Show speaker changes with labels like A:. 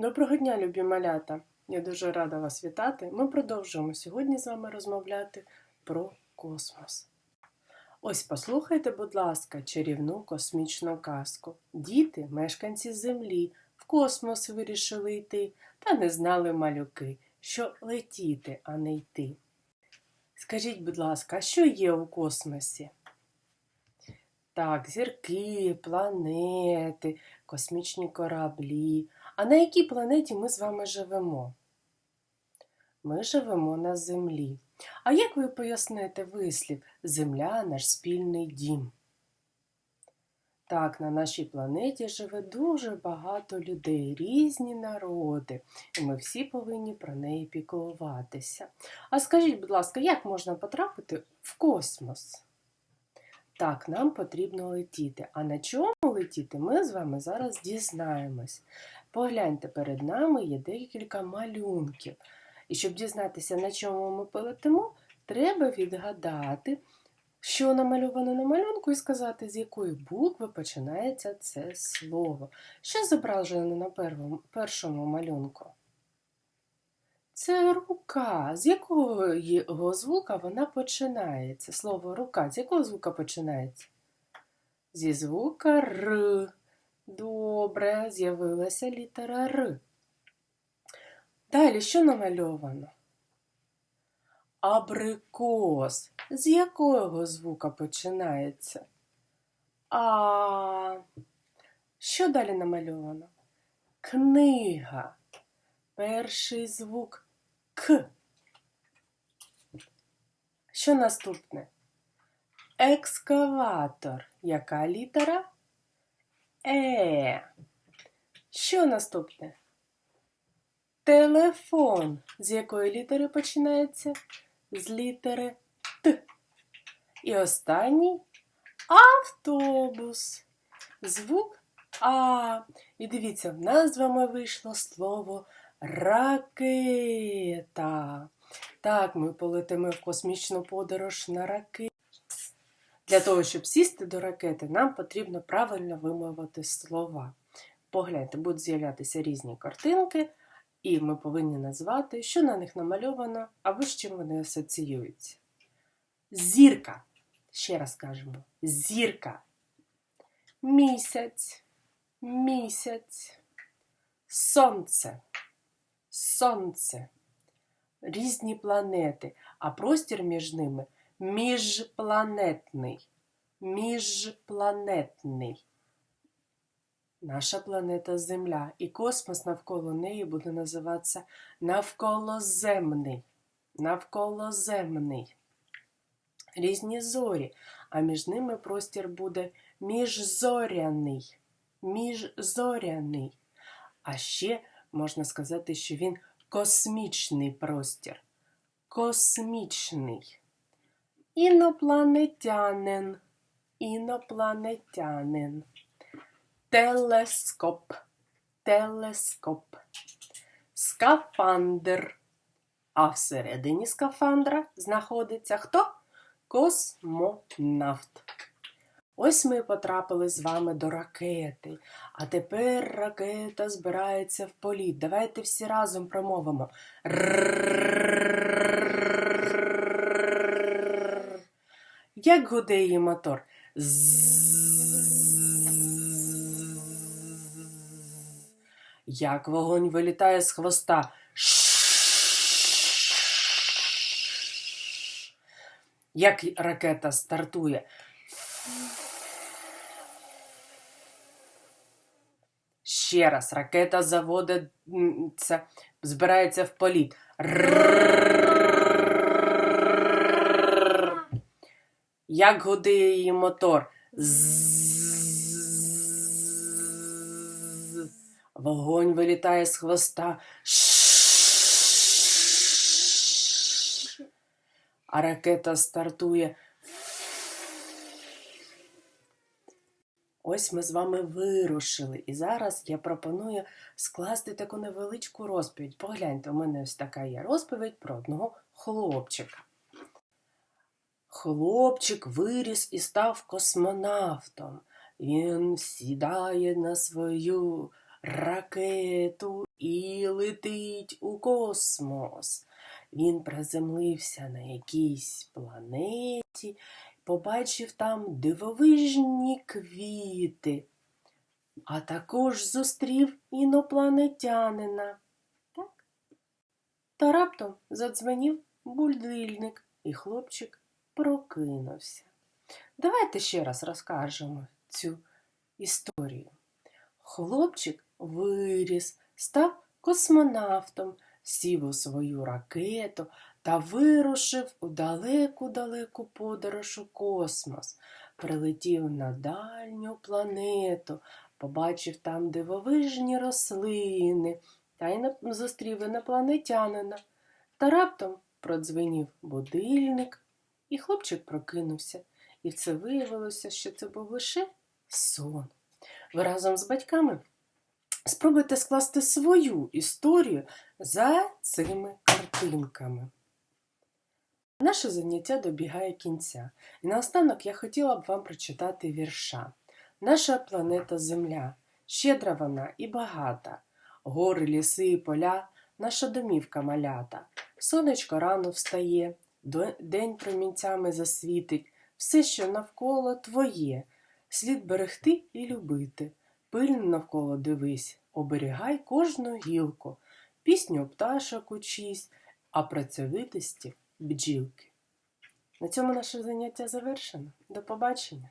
A: Доброго дня, любі малята! Я дуже рада вас вітати. Ми продовжуємо сьогодні з вами розмовляти про космос. Ось послухайте, будь ласка, чарівну космічну казку. Діти, мешканці Землі, в космос вирішили йти, та не знали малюки, що летіти, а не йти. Скажіть, будь ласка, що є у космосі? Так, зірки, планети, космічні кораблі, а на якій планеті ми з вами живемо? Ми живемо на землі. А як ви поясните вислів Земля наш спільний дім? Так, на нашій планеті живе дуже багато людей, різні народи, і ми всі повинні про неї піклуватися. А скажіть, будь ласка, як можна потрапити в космос? Так, нам потрібно летіти. А на чому летіти, ми з вами зараз дізнаємось. Погляньте, перед нами є декілька малюнків. І щоб дізнатися, на чому ми полетимо, треба відгадати, що намальовано на малюнку, і сказати, з якої букви починається це слово. Що зображено на першому малюнку? Це рука. З якого звука вона починається? Слово рука з якого звука починається? Зі звука Р. Добре, з'явилася літера Р. Далі що намальовано? Абрикос. З якого звука починається? А. Що далі намальовано? Книга. Перший звук к. Що наступне? Екскаватор. Яка літера? Е. Що наступне? Телефон. З якої літери починається? З літери Т. І останній автобус. Звук А. І дивіться, в назвами вийшло слово Ракета. Так, ми полетимо в космічну подорож на ракеті. Для того, щоб сісти до ракети, нам потрібно правильно вимовити слова. Погляньте, будуть з'являтися різні картинки, і ми повинні назвати, що на них намальовано або з чим вони асоціюються. Зірка. Ще раз кажемо: зірка. Місяць, місяць, сонце. Сонце, різні планети, а простір між ними міжпланетний. Міжпланетний. Наша планета Земля і космос навколо неї буде називатися навколоземний. Навколоземний. Різні зорі, а між ними простір буде міжзоряний. Міжзоряний. А ще можна сказати, що він космічний простір. Космічний. Інопланетянин. Інопланетянин. Телескоп. Телескоп. Скафандр. А всередині скафандра знаходиться хто? Космонавт. Ось ми потрапили з вами до ракети. А тепер ракета збирається в політ. Давайте всі разом промовимо. Як гуде її мотор? Як вогонь вилітає з хвоста. Як ракета стартує? Ще раз ракета заводиться, збирається в політ. Як гудить її мотор. Вогонь вилітає з хвоста. А ракета стартує. Ось ми з вами вирушили. І зараз я пропоную скласти таку невеличку розповідь. Погляньте, у мене ось така є розповідь про одного хлопчика. Хлопчик виріс і став космонавтом. Він сідає на свою ракету і летить у космос. Він приземлився на якійсь планеті, побачив там дивовижні квіти, а також зустрів інопланетянина. Так? Та раптом задзвенів будильник, і хлопчик прокинувся. Давайте ще раз розкажемо цю історію. Хлопчик виріс, став космонавтом, сів у свою ракету та вирушив у далеку-далеку подорож у космос. Прилетів на дальню планету, побачив там дивовижні рослини та й зустрів інопланетянина. Та раптом продзвенів будильник, і хлопчик прокинувся. І це виявилося, що це був лише сон. Ви разом з батьками спробуйте скласти свою історію за цими картинками. Наше заняття добігає кінця, і наостанок я хотіла б вам прочитати вірша. Наша планета Земля, щедра вона і багата, гори, ліси і поля, наша домівка малята. Сонечко рано встає, день промінцями засвітить, все, що навколо твоє, слід берегти і любити. Пильно навколо дивись, оберігай кожну гілку, пісню пташок учись, а працьовитості бджілки. На цьому наше заняття завершено. До побачення!